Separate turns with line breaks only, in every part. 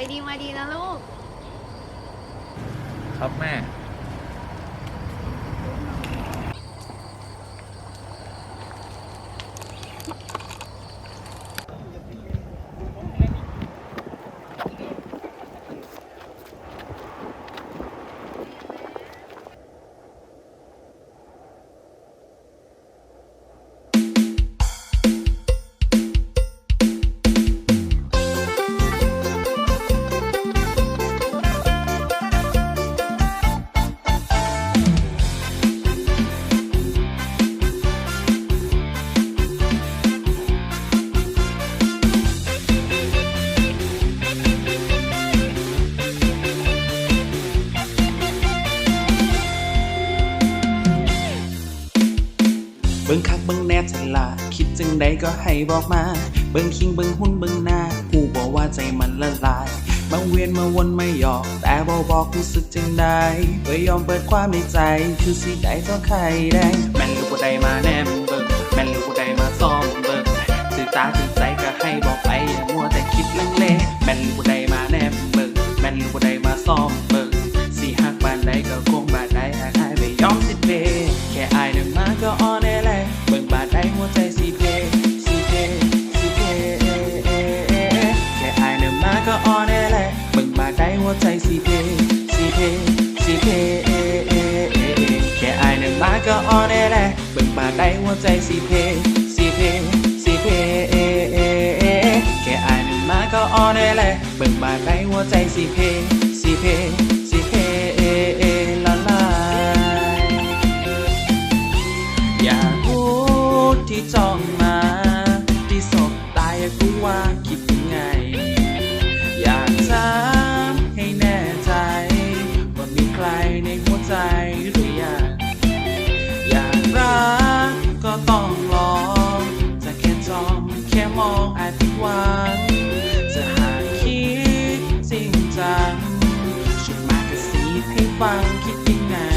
ไปดีมาดีนะลูก
ครับแม่
บิ่งคักเบิ่งแน่ใจลาคิดจังใดก็ให้บอกมา เบิ่งคิงเบิ่งหุ่นเบิ่งหน้ากูบอกว่าใจมันละลายบาเวียนมาวนไม่หยอก แต่บอบอกรู้สึกจังใดบ่ยอมเปิดความในใจ คือสิได้ต่อใครได้แม่นลูกบ่ได้มาแนมเบิ่งแม่นลูกบ่ได้มาซ้อมเบิ่งสื่อตาสื่อใจก็ให้บอกไปอย่ามัวแต่คิดลังเลแม่นลูกบ่ได้มาแนมเบิ่งแม่นลูกบ่ได้มาซ้อม สิเพแค่อายเดินมาก็อ่อนแอแลเบิ่งบาไดใดหัวใจสิเพสิเพสิเพแค่อายเดินมาก็อ่อนแอแลเบิ่งบาไดใดหัวใจสิเพสิเพสิเพละลาอยากพูดที่จ้อง ฟังคิดยังไง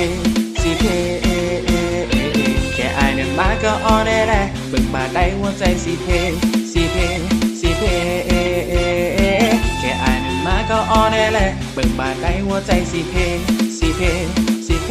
สิเพสิเพแค่อายนั้นมาก็อ่อนแอแลเบิ่งบาได้หัวใจสิเพสิเพสิเพแค่อายนั้นมาก็อ่อนแอแลเบิ่งบาได้หัวใจสิเพสิเพสิเพ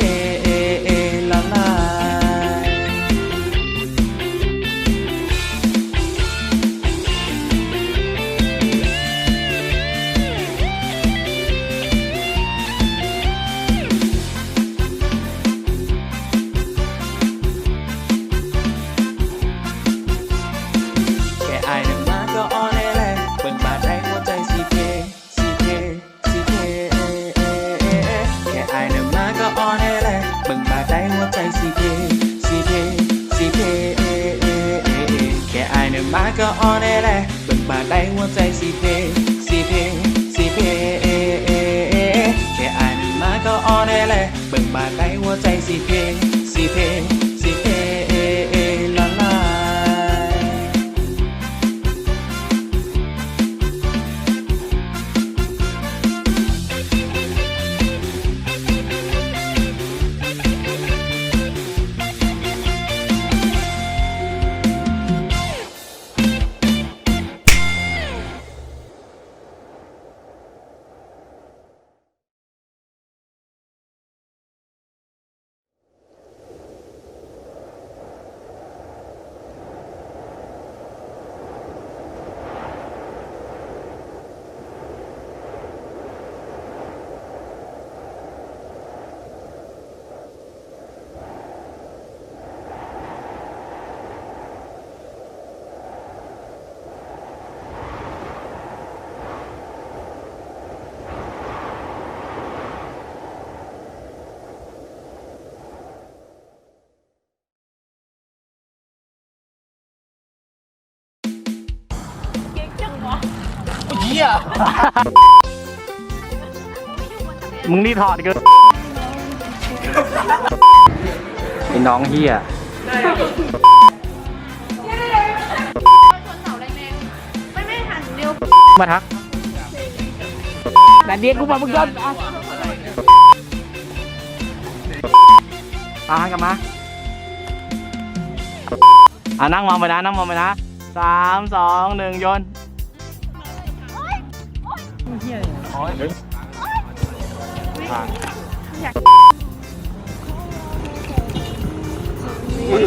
นั่นมาก็อ่อนแอแลเบิ่งบาได้หัวใจสีเพสีเพสีเพแค่อานมาก็อ่อนแอแลเบิ่งบาได้หัวใจสีเพสีเพ หี้ยมึง
นี่ถอดเกินไอ้น้องเฮีย
ชนเสาแรงๆไม่ไม่หันเร็ว
มาทักแต่เดียกกูมามึงโดนอะอะกลับมาอะนั่งมองไปนะ นั่งมองไปนะสามสองหนึ่งโยน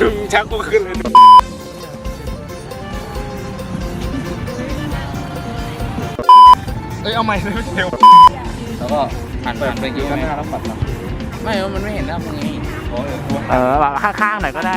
ึง
ชักกูขึ้นเลยเอ้ยเอาใหม่เลยเร็ว
แล้วก็หันหันไปกี่ข้างหน้าแล้วปัดมาไม่ว่ามันไม่เห็นหน้ามึงไง
เออแบบข้างๆหน่อยก็ได้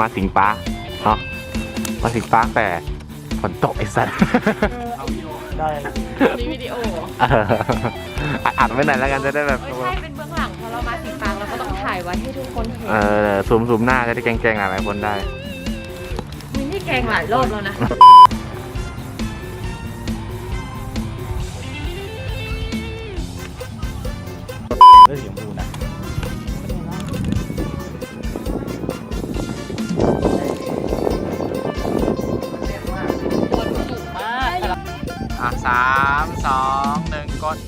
มาสิงปาร์คเนาะมาสิงปาร์คแต่ฝนตกไอ้สัสได้
มีวิดีโอ
เอออัดไว้หน่อยแล้วกันจะได้แบบ
ไม่ใช่เป็นเบื้องหลังเพราะเรามาสิงปางเราก็ต้องถ่ายไว้ให้ทุกคนเห็น
เออซูมซูมหน้าจะได้แกล้งๆหลายๆคนได้
มีที่แกงหลายรอบแล้วนะ
อะสามสองหนึ่งกด